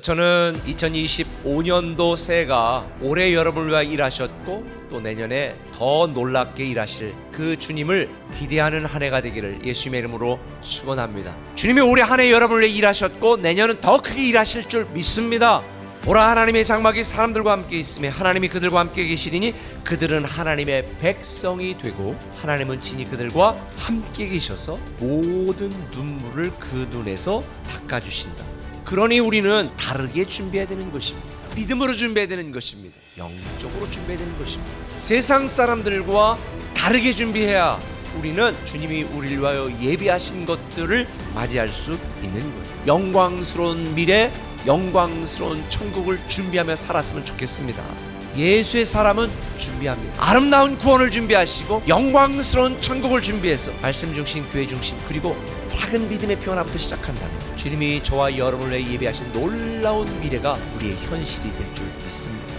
저는 2025년도 새해가 올해 여러분을 위하여 일하셨고 또 내년에 더 놀랍게 일하실 그 주님을 기대하는 한 해가 되기를 예수님의 이름으로 축원합니다. 주님이 올해 한 해 여러분을 위해 일하셨고 내년은 더 크게 일하실 줄 믿습니다. 보라 하나님의 장막이 사람들과 함께 있음에 하나님이 그들과 함께 계시리니 그들은 하나님의 백성이 되고 하나님은 친히 그들과 함께 계셔서 모든 눈물을 그 눈에서 닦아주신다. 그러니 우리는 다르게 준비해야 되는 것입니다. 믿음으로 준비해야 되는 것입니다. 영적으로 준비해야 되는 것입니다. 세상 사람들과 다르게 준비해야 우리는 주님이 우리를 위하여 예비하신 것들을 맞이할 수 있는 거예요. 영광스러운 미래, 영광스러운 천국을 준비하며 살았으면 좋겠습니다. 예수의 사람은 준비합니다. 아름다운 구원을 준비하시고 영광스러운 천국을 준비해서 말씀 중심, 교회 중심 그리고 작은 믿음의 변화부터 시작한다면 주님이 저와 여러분을 위해 예비하신 놀라운 미래가 우리의 현실이 될 줄 믿습니다.